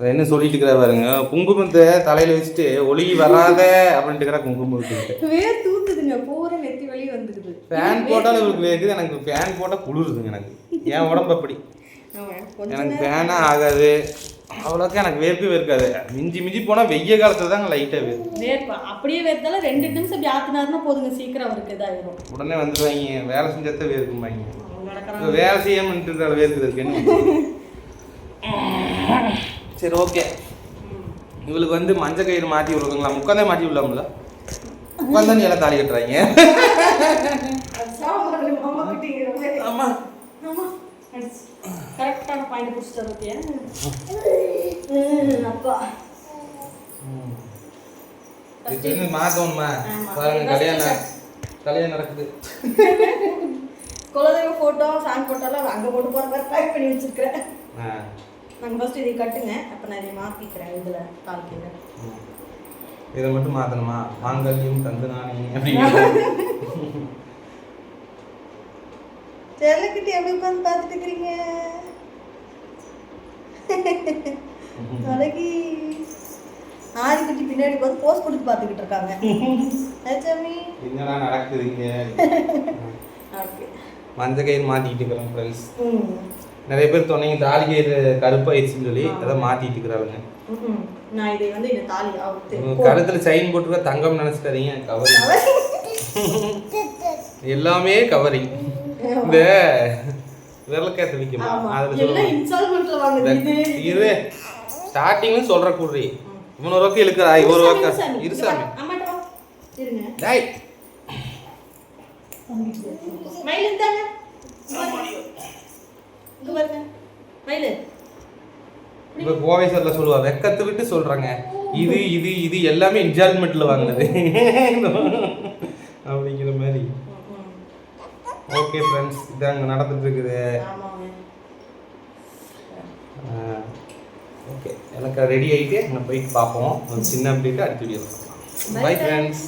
என்ன சொல்லிட்டு இருக்கிற பாருங்க குங்குமத்தை தலையில வச்சுட்டு ஒளி வராத அப்படின்ட்டு குங்குமம் வேர் தூத்துதுங்க பூரா நெத்தி வெளியே வந்துக்குது ஃபேன் போட்டாலும் இவருக்கு வேகுது எனக்கு ஃபேன் போட்டால் குளிருதுங்க எனக்கு. என் உடம்பு அப்படி. எனக்கு ஃபேனே ஆகாது. அவ்வளோக்கா எனக்கு வேர்க்கவே இருக்காது மிஞ்சி மிஞ்சி போனால் வெய்ய காலத்துல தாங்க லைட்டாக வேர்க்கும். வேர்ப்பா. அப்படியே வேர்த்தாலும் ரெண்டு நிமிஷம் ஆத்தினாருன்னா போதுங்க சீக்கிரம் அவருக்கு இதாயிரும். உடனே வந்துடுவாங்க வேலை செஞ்சா வேர்க்கும்பாங்க. அவங்க நடக்கிறாங்க. இப்போ வேலை செய்யாமன்ட்டு வேர்க்குது இருக்குன்னு சரி ஓகே இவளுக்கு வந்து மஞ்சள் கயிறு மாற்றி விடுறதுங்களா? முக்காந்தே மாற்றி விடலாம்ல? உட்காந்து நீ எல்லாம் தாலி கட்டுறாங்க. கரெக்டான பாயிண்ட் பிடிச்சிட்டு அப்பா இது ஆமா. பாருங்க கல்யாணம் கல்யாணம் நடக்குது. குலதெய்வ ஃபோட்டோ சாங் ஃபோட்டோலாம் அங்கே போட்டு போகிற மாதிரி டைப் பண்ணி வச்சிருக்கிறேன். நாங்கள் ஃபஸ்ட்டு இதை கட்டுங்க. அப்போ நான் இதை மாற்றிக்கிறேன் இதில் கால்கையில் ம். இதை மட்டும் மாத்தணுமா? மாங்கல்யம் தந்து நானே செல்லக்கிட்ட எப்படி உட்காந்து பார்த்துட்டு இருக்கிறீங்க? ஆதிக்குட்டி பின்னாடி பார்த்து போஸ் கொடுத்து பார்த்துக்கிட்டு இருக்காங்க. என்னடா நடக்குது இங்க? ஓகே. மஞ்சள் கயிறு மாத்திக்கிட்டு இருக்கிறேன் ஃப்ரெண்ட்ஸ் ம். நிறைய பேர் சொன்னீங்க தாலி கயிறு கருப்பாயிடுச்சுன்னு சொல்லி அதை மாத்திட்டு இருக்கிறாங்க ம்ம். நான் இதை வந்து இந்த தாலி அவுத்து உங்க கழுத்துல செயின் போட்டுருக்க தங்கம் நினைச்சிட்டாதீங்க கவரிங். எல்லாமே கவரிங் இந்த விரலக்கேத்த விற்குமா ஆமா. அதில் இது. இது ஸ்டார்டிங்ல சொல்ற கூடுறி இவன் ஒரு பக்கம் இழுக்கிறா ஒரு பக்கம். இருசாமி. டேய். இங்க பாருங்க. மயில். இப்ப கோவை சார்ல சொல்லுவா வெக்கத்தை விட்டு சொல்றாங்க. இது இது இது எல்லாமே இன்ஸ்டால்மெண்ட்ல வாங்கினது. அப்படிங்கிற மாதிரி. ஓகே ஃப்ரெண்ட்ஸ் இது அங்கே நடந்துட்டு இருக்குது ஓகே எனக்கு ரெடி ஆகிட்டு நான் போயிட்டு பார்ப்போம். ஒரு சின்ன அப்டேட் அடுத்த வீடியோ பை ஃப்ரெண்ட்ஸ்